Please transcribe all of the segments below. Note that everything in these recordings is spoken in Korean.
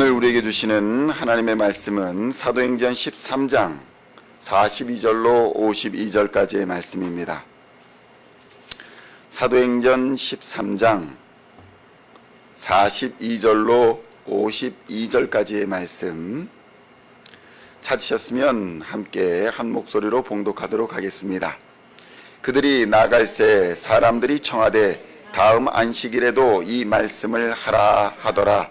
오늘 우리에게 주시는 하나님의 말씀은 사도행전 13장 42절로 52절까지의 말씀입니다. 사도행전 13장 42절로 52절까지의 말씀 찾으셨으면 함께 한 목소리로 봉독하도록 하겠습니다. 그들이 나갈 새 사람들이 청하되 다음 안식일에도 이 말씀을 하라 하더라.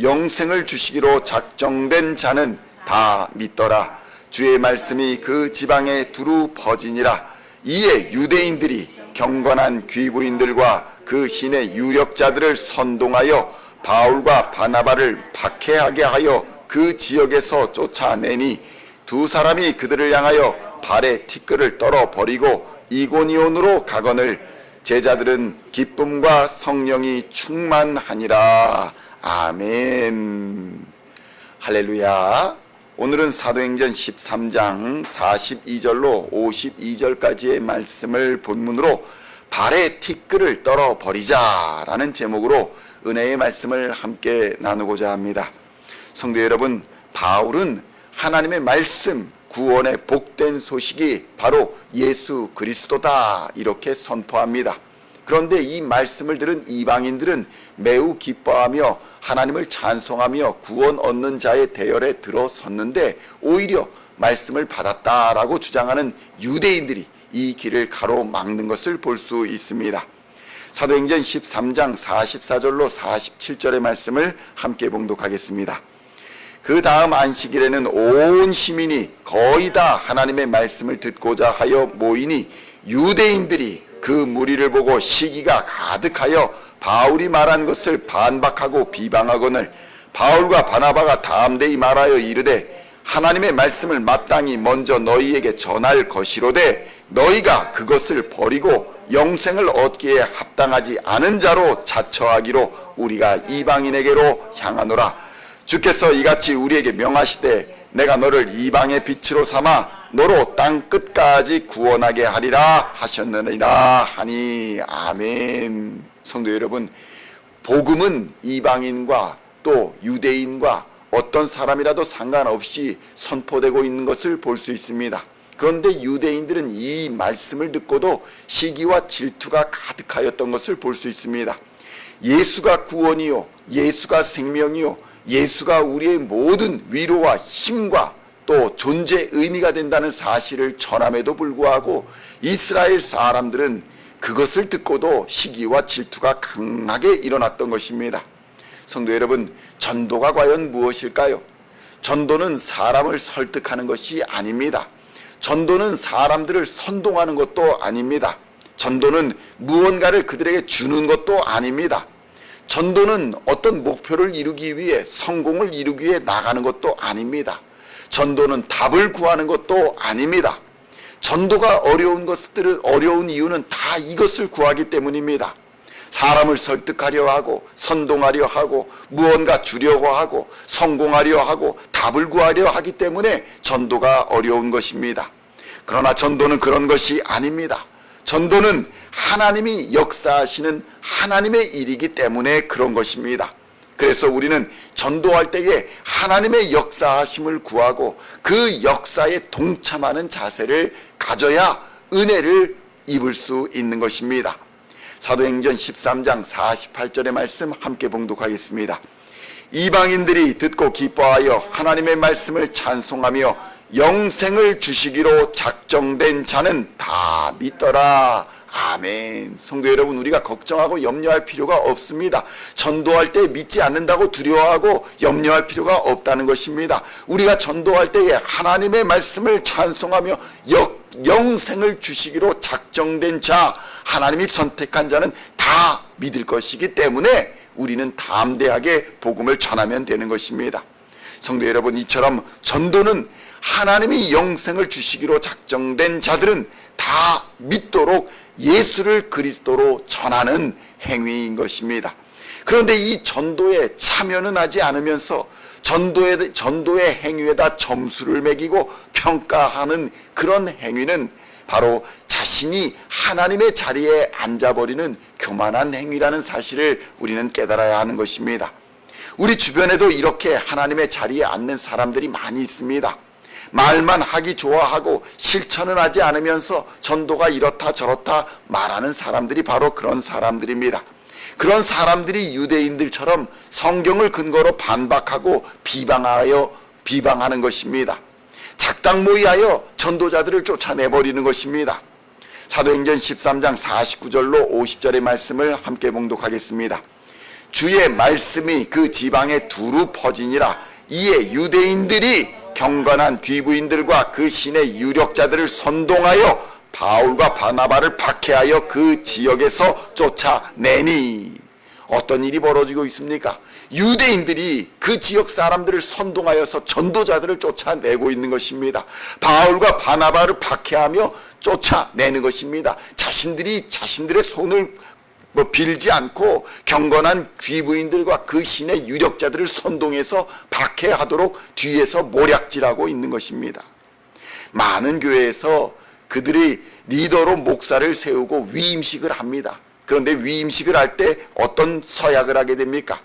영생을 주시기로 작정된 자는 다 믿더라. 주의 말씀이 그 지방에 두루 퍼지니라. 이에 유대인들이 경건한 귀부인들과 그 신의 유력자들을 선동하여 바울과 바나바를 박해하게 하여 그 지역에서 쫓아내니 두 사람이 그들을 향하여 발에 티끌을 떨어 버리고 이고니온으로 가거늘 제자들은 기쁨과 성령이 충만하니라 아멘 할렐루야 오늘은 사도행전 13장 42절로 52절까지의 말씀을 본문으로 발에 티끌을 떨어 버리자라는 제목으로 은혜의 말씀을 함께 나누고자 합니다. 성도 여러분, 바울은 하나님의 말씀, 구원의 복된 소식이 바로 예수 그리스도다 이렇게 선포합니다. 그런데 이 말씀을 들은 이방인들은 매우 기뻐하며 하나님을 찬송하며 구원 얻는 자의 대열에 들어섰는데 오히려 말씀을 받았다라고 주장하는 유대인들이 이 길을 가로막는 것을 볼 수 있습니다. 사도행전 13장 44절로 47절의 말씀을 함께 봉독하겠습니다. 그 다음 안식일에는 온 시민이 거의 다 하나님의 말씀을 듣고자 하여 모이니 유대인들이 그 무리를 보고 시기가 가득하여 바울이 말한 것을 반박하고 비방하거늘 바울과 바나바가 담대히 말하여 이르되 하나님의 말씀을 마땅히 먼저 너희에게 전할 것이로되 너희가 그것을 버리고 영생을 얻기에 합당하지 않은 자로 자처하기로 우리가 이방인에게로 향하노라. 주께서 이같이 우리에게 명하시되 내가 너를 이방의 빛으로 삼아 너로 땅 끝까지 구원하게 하리라 하셨느니라 하니 아멘 성도 여러분 복음은 이방인과 또 유대인과 어떤 사람이라도 상관없이 선포되고 있는 것을 볼 수 있습니다. 그런데 유대인들은 이 말씀을 듣고도 시기와 질투가 가득하였던 것을 볼 수 있습니다. 예수가 구원이요, 예수가 생명이요, 예수가 우리의 모든 위로와 힘과 또 존재 의미가 된다는 사실을 전함에도 불구하고 이스라엘 사람들은 그것을 듣고도 시기와 질투가 강하게 일어났던 것입니다. 성도 여러분, 전도가 과연 무엇일까요? 전도는 사람을 설득하는 것이 아닙니다. 전도는 사람들을 선동하는 것도 아닙니다. 전도는 무언가를 그들에게 주는 것도 아닙니다. 전도는 어떤 목표를 이루기 위해 성공을 이루기 위해 나가는 것도 아닙니다. 전도는 답을 구하는 것도 아닙니다. 전도가 어려운 것들은 어려운 이유는 다 이것을 구하기 때문입니다. 사람을 설득하려 하고 선동하려 하고 무언가 주려고 하고 성공하려 하고 답을 구하려 하기 때문에 전도가 어려운 것입니다. 그러나 전도는 그런 것이 아닙니다. 전도는 하나님이 역사하시는 하나님의 일이기 때문에 그런 것입니다. 그래서 우리는 전도할 때에 하나님의 역사하심을 구하고 그 역사에 동참하는 자세를 가져야 은혜를 입을 수 있는 것입니다. 사도행전 13장 48절의 말씀 함께 봉독하겠습니다. 이방인들이 듣고 기뻐하여 하나님의 말씀을 찬송하며 영생을 주시기로 작정된 자는 다 믿더라. 아멘. 성도 여러분, 우리가 걱정하고 염려할 필요가 없습니다. 전도할 때 믿지 않는다고 두려워하고 염려할 필요가 없다는 것입니다. 우리가 전도할 때에 하나님의 말씀을 찬송하며 역, 영생을 주시기로 작정된 자, 하나님이 선택한 자는 다 믿을 것이기 때문에 우리는 담대하게 복음을 전하면 되는 것입니다. 성도 여러분, 이처럼 전도는 하나님이 영생을 주시기로 작정된 자들은 다 믿도록 예수를 그리스도로 전하는 행위인 것입니다. 그런데 이 전도에 참여는 하지 않으면서 전도의, 전도의 행위에다 점수를 매기고 평가하는 그런 행위는 바로 자신이 하나님의 자리에 앉아버리는 교만한 행위라는 사실을 우리는 깨달아야 하는 것입니다. 우리 주변에도 이렇게 하나님의 자리에 앉는 사람들이 많이 있습니다. 말만 하기 좋아하고 실천은 하지 않으면서 전도가 이렇다 저렇다 말하는 사람들이 바로 그런 사람들입니다. 그런 사람들이 유대인들처럼 성경을 근거로 반박하고 비방하여 비방하는 것입니다. 작당 모의하여 전도자들을 쫓아내버리는 것입니다. 사도행전 13장 49절로 50절의 말씀을 함께 봉독하겠습니다. 주의 말씀이 그 지방에 두루 퍼지니라 이에 유대인들이 경건한 귀부인들과 그 신의 유력자들을 선동하여 바울과 바나바를 박해하여 그 지역에서 쫓아내니 어떤 일이 벌어지고 있습니까? 유대인들이 그 지역 사람들을 선동하여서 전도자들을 쫓아내고 있는 것입니다. 바울과 바나바를 박해하며 쫓아내는 것입니다. 자신들이 자신들의 손을 뭐 빌지 않고 경건한 귀부인들과 그 신의 유력자들을 선동해서 박해하도록 뒤에서 모략질하고 있는 것입니다. 많은 교회에서 그들이 리더로 목사를 세우고 위임식을 합니다. 그런데 위임식을 할 때 어떤 서약을 하게 됩니까?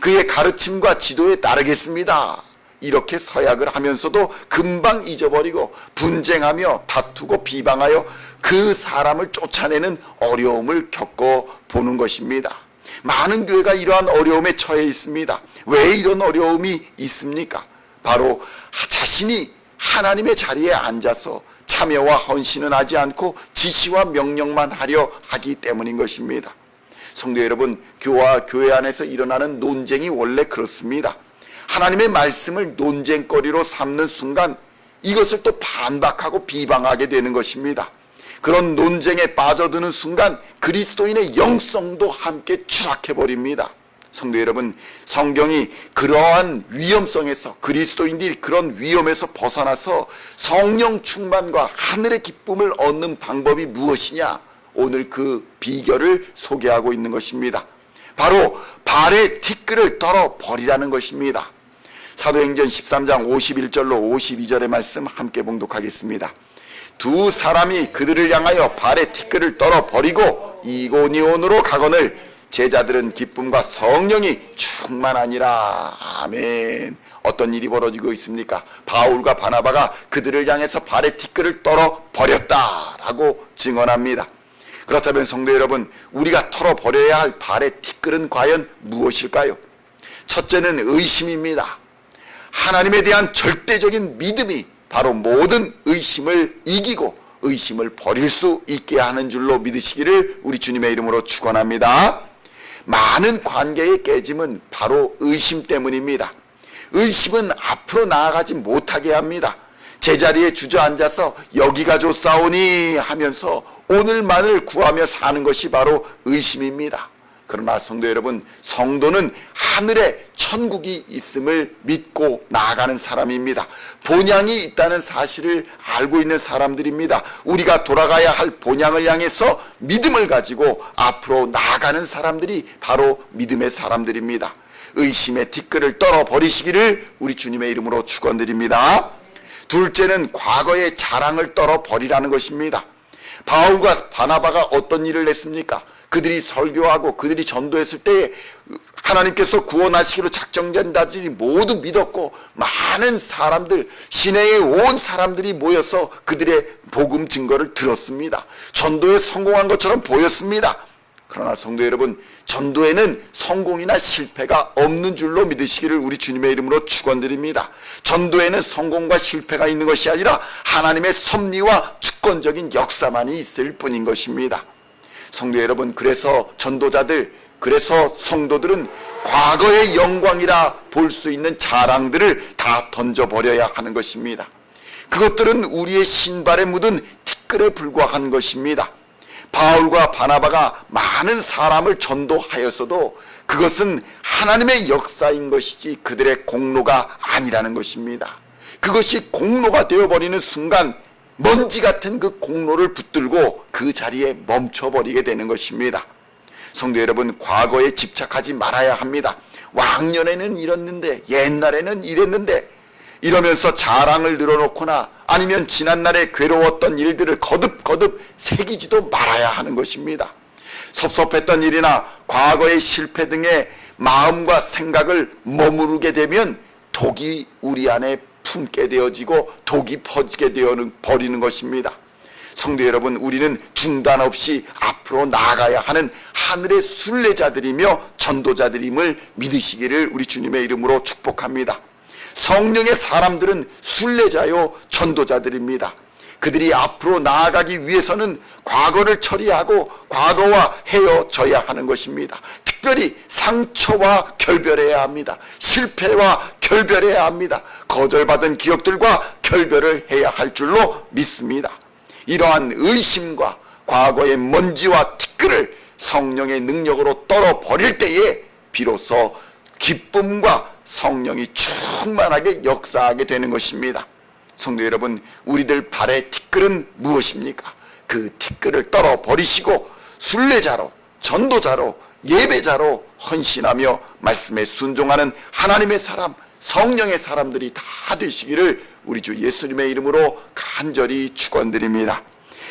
그의 가르침과 지도에 따르겠습니다. 이렇게 서약을 하면서도 금방 잊어버리고 분쟁하며 다투고 비방하여 그 사람을 쫓아내는 어려움을 겪어 보는 것입니다. 많은 교회가 이러한 어려움에 처해 있습니다. 왜 이런 어려움이 있습니까? 바로 자신이 하나님의 자리에 앉아서 참여와 헌신은 하지 않고 지시와 명령만 하려 하기 때문인 것입니다. 성도 여러분, 교와 교회 안에서 일어나는 논쟁이 원래 그렇습니다. 하나님의 말씀을 논쟁거리로 삼는 순간 이것을 또 반박하고 비방하게 되는 것입니다. 그런 논쟁에 빠져드는 순간 그리스도인의 영성도 함께 추락해 버립니다. 성도 여러분, 성경이 그러한 위험성에서 그리스도인들이 그런 위험에서 벗어나서 성령 충만과 하늘의 기쁨을 얻는 방법이 무엇이냐? 오늘 그 비결을 소개하고 있는 것입니다. 바로 발의 티끌을 떨어 버리라는 것입니다. 사도행전 13장 51절로 52절의 말씀 함께 봉독하겠습니다. 두 사람이 그들을 향하여 발의 티끌을 떨어 버리고 이고니온으로 가거늘 제자들은 기쁨과 성령이 충만하니라. 아멘. 어떤 일이 벌어지고 있습니까? 바울과 바나바가 그들을 향해서 발의 티끌을 떨어 버렸다라고 증언합니다. 그렇다면 성도 여러분, 우리가 털어 버려야 할 발의 티끌은 과연 무엇일까요? 첫째는 의심입니다. 하나님에 대한 절대적인 믿음이 바로 모든 의심을 이기고 의심을 버릴 수 있게 하는 줄로 믿으시기를 우리 주님의 이름으로 축원합니다. 많은 관계의 깨짐은 바로 의심 때문입니다. 의심은 앞으로 나아가지 못하게 합니다. 제자리에 주저앉아서 여기가 좋사오니 하면서 오늘만을 구하며 사는 것이 바로 의심입니다. 그러나 성도 여러분, 성도는 하늘에 천국이 있음을 믿고 나아가는 사람입니다. 본향이 있다는 사실을 알고 있는 사람들입니다. 우리가 돌아가야 할 본향을 향해서 믿음을 가지고 앞으로 나아가는 사람들이 바로 믿음의 사람들입니다. 의심의 티끌을 떨어 버리시기를 우리 주님의 이름으로 축원드립니다. 둘째는 과거의 자랑을 떨어 버리라는 것입니다. 바울과 바나바가 어떤 일을 했습니까? 그들이 설교하고 그들이 전도했을 때에 하나님께서 구원하시기로 작정된 자들이 모두 믿었고 많은 사람들 시내에 온 사람들이 모여서 그들의 복음 증거를 들었습니다. 전도에 성공한 것처럼 보였습니다. 그러나 성도 여러분, 전도에는 성공이나 실패가 없는 줄로 믿으시기를 우리 주님의 이름으로 축원드립니다. 전도에는 성공과 실패가 있는 것이 아니라 하나님의 섭리와 주권적인 역사만이 있을 뿐인 것입니다. 성도 여러분, 그래서 전도자들, 그래서 성도들은 과거의 영광이라 볼 수 있는 자랑들을 다 던져버려야 하는 것입니다. 그것들은 우리의 신발에 묻은 티끌에 불과한 것입니다. 바울과 바나바가 많은 사람을 전도하였어도 그것은 하나님의 역사인 것이지 그들의 공로가 아니라는 것입니다. 그것이 공로가 되어버리는 순간 먼지 같은 그 공로를 붙들고 그 자리에 멈춰버리게 되는 것입니다. 성도 여러분, 과거에 집착하지 말아야 합니다. 왕년에는 이랬는데, 옛날에는 이랬는데, 이러면서 자랑을 늘어놓거나 아니면 지난날에 괴로웠던 일들을 거듭거듭 새기지도 말아야 하는 것입니다. 섭섭했던 일이나 과거의 실패 등의 마음과 생각을 머무르게 되면 독이 우리 안에 품게 되어지고 독이 퍼지게 되어 버리는 것입니다. 성도 여러분, 우리는 중단 없이 앞으로 나아가야 하는 하늘의 순례자들이며 전도자들임을 믿으시기를 우리 주님의 이름으로 축복합니다. 성령의 사람들은 순례자요 전도자들입니다. 그들이 앞으로 나아가기 위해서는 과거를 처리하고 과거와 헤어져야 하는 것입니다. 특별히 상처와 결별해야 합니다. 실패와 결별해야 합니다. 거절받은 기억들과 결별을 해야 할 줄로 믿습니다. 이러한 의심과 과거의 먼지와 티끌을 성령의 능력으로 떨어 버릴 때에 비로소 기쁨과 성령이 충만하게 역사하게 되는 것입니다. 성도 여러분, 우리들 발의 티끌은 무엇입니까? 그 티끌을 떨어 버리시고 순례자로, 전도자로, 예배자로 헌신하며 말씀에 순종하는 하나님의 사람, 성령의 사람들이 다 되시기를 우리 주 예수님의 이름으로 간절히 축원드립니다.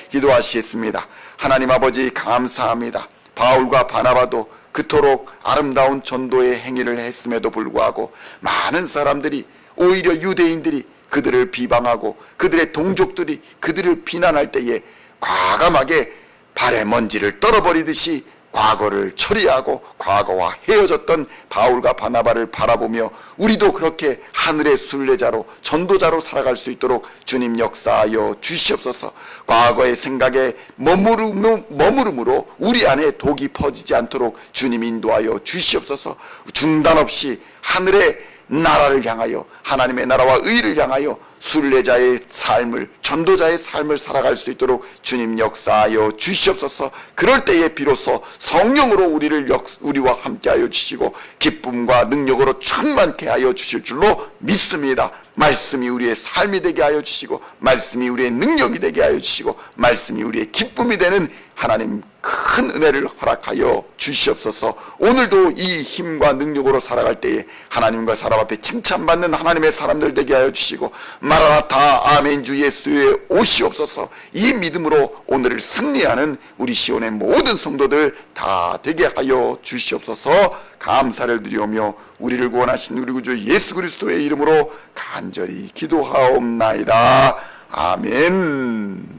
기도하시겠습니다. 하나님 아버지 감사합니다. 바울과 바나바도 그토록 아름다운 전도의 행위를 했음에도 불구하고 많은 사람들이 오히려 유대인들이 그들을 비방하고 그들의 동족들이 그들을 비난할 때에 과감하게 발에 먼지를 떨어버리듯이 과거를 처리하고 과거와 헤어졌던 바울과 바나바를 바라보며 우리도 그렇게 하늘의 순례자로 전도자로 살아갈 수 있도록 주님 역사하여 주시옵소서. 과거의 생각에 머무름, 머무름으로 우리 안에 독이 퍼지지 않도록 주님 인도하여 주시옵소서. 중단 없이 하늘의 나라를 향하여 하나님의 나라와 의를 향하여 순례자의 삶을 전도자의 삶을 살아갈 수 있도록 주님 역사하여 주시옵소서. 그럴 때에 비로소 성령으로 우리를 역, 우리와 함께하여 주시고 기쁨과 능력으로 충만케 하여 주실 줄로 믿습니다. 말씀이 우리의 삶이 되게 하여 주시고 말씀이 우리의 능력이 되게 하여 주시고 말씀이 우리의 기쁨이 되는 하나님 큰 은혜를 허락하여 주시옵소서. 오늘도 이 힘과 능력으로 살아갈 때에 하나님과 사람 앞에 칭찬받는 하나님의 사람들 되게 하여 주시고 마라나타 아멘 주 예수의 오시옵소서. 이 믿음으로 오늘을 승리하는 우리 시온의 모든 성도들 다 되게 하여 주시옵소서. 감사를 드리오며 우리를 구원하신 우리 구주 예수 그리스도의 이름으로 간절히 기도하옵나이다. 아멘.